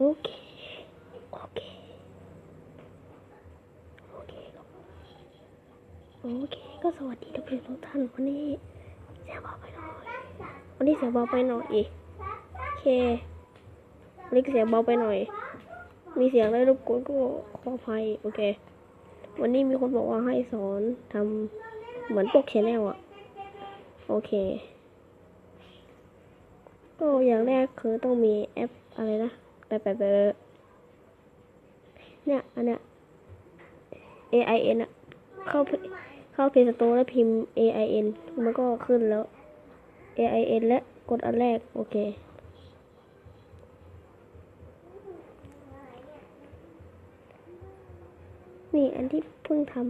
โอเค โอเค โอเคครับ โอเค ก็สวัสดีทุกท่านทุกท่านวันนี้เสียงเบาไปหน่อย วันนี้เสียงเบาไปหน่อยอีกโอเค วันนี้เสียงเบาไปหน่อย มีเสียงอะไรบกวนก็ขออภัย โอเค วันนี้มีคนบอกว่าให้สอนทำเหมือนปกแชนแนลอะโอเค ก็อย่างแรกคือต้องมีแอปอะไรนะ ไปไปไปเนี่ยอันเนี้ย AIN อะเข้าเข้า Play Store แล้วพิมพ์ AIN มันก็ขึ้นแล้ว AIN และกดอันแรก โอเคนี่อันที่เพิ่งทำ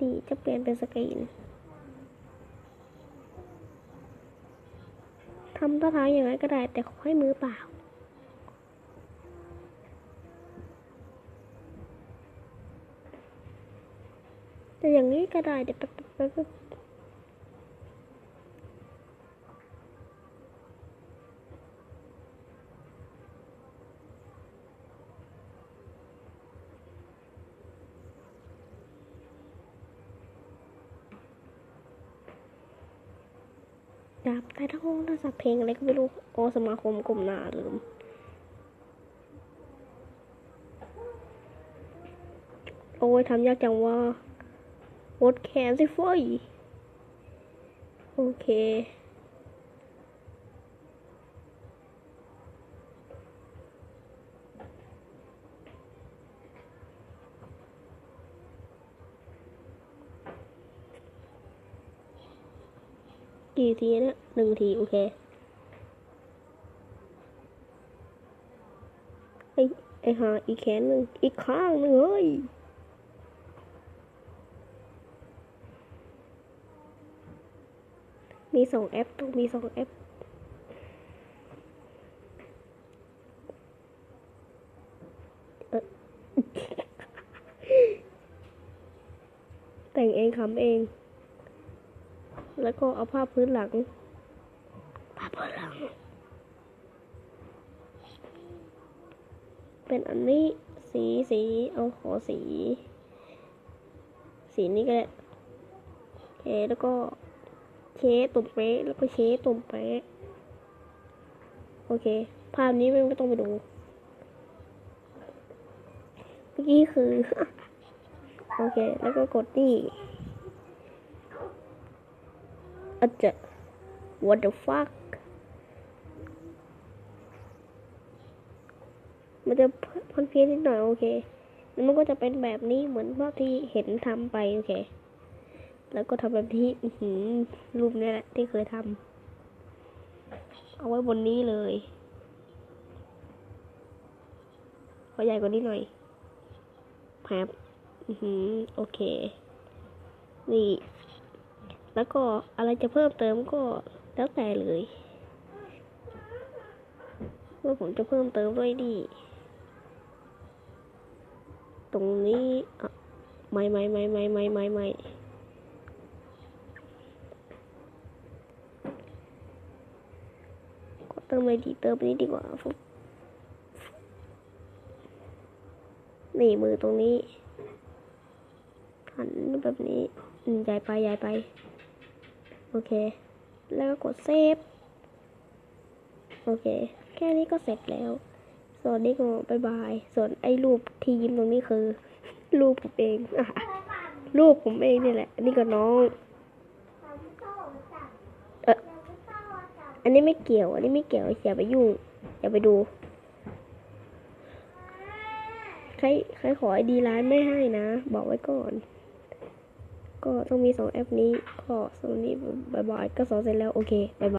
นี่จะเปลี่ยนเป็นสกรีน ทำท่าทางอย่างไรก็ได้ แต่ขอให้มือเปล่า แต่อย่างนี้ก็ได้เดี๋ยวแป๊บ แป๊บแป๊บแป๊บดาห้องโทรศัพท์เพลงอะไรก็ไม่รู้โอสมาคมกลมหนาลืมโอ้ยทำยากจังว่าวดแขนสิเฟยโอเค กี่ทีนะหนึ่งทีโอเคไอไอหาอีกแขนหนึ่งอีกข้างหนึ่งเฮ้ยมีสองแอปต้องมีสองแอปเอ่อแต่งเองคำเอง แล้วก็เอาผ้าพื้นหลังผ้าพื้นหลัง เป็นอันนี้สีสีเอาขอสี สีนี้ก็ได้โอเคแล้วก็เชสตุ่มเป๊ะแล้วก็เชสตุ่มเป๊ะโอเค ภาพนี้ไม่ต้องไปดูเมื่อกี้คือ โอเค แล้วก็กดนี่ อาจจะ what the fuck มันจะพันเพี้ยนนิดหน่อยโอเค แล้วมันก็จะเป็นแบบนี้เหมือนภาพที่เห็นทำไปโอเค แล้วก็ทำแบบที่อื้อหืรูปนี้แหละที่เคยทำเอาไว้บนนี้เลยขอใหญ่กว่านี้หน่อยแพบอือหือโอเค นี่ แล้วก็อะไรจะเพิ่มเติมก็แล้วแต่เลยว่าผมจะเพิ่มเติมด้วยดี ตรงนี้อะไม่ไม่ไม่ไม่ไม่ไม่ไม่เติมไรดีเติมนี้ดีกว่าฟุ๊บนี่มือตรงนี้ หันแบบนี้อืมย้ายไปย้ายไป โอเค แล้วก็กดเซฟ โอเค แค่นี้ก็เสร็จแล้ว ส่วนนี้ก็บายบาย ส่วนไอ้รูปที่ยิ้มตรงนี้คือ รูปผมเองอะรูปผมเองนี่แหละ อันนี้ก็น้อง เอออันนี้ไม่เกี่ยว อันนี้ไม่เกี่ยวอย่าไปยุ่งอย่าไปดู ใครใครขอไอดีร้านไม่ให้นะ บอกไว้ก่อน ก็ต้องมีสองแอปนี้ ก็สำหรับนี้บายบายก็สอนเสร็จแล้ว โอเคบายบาย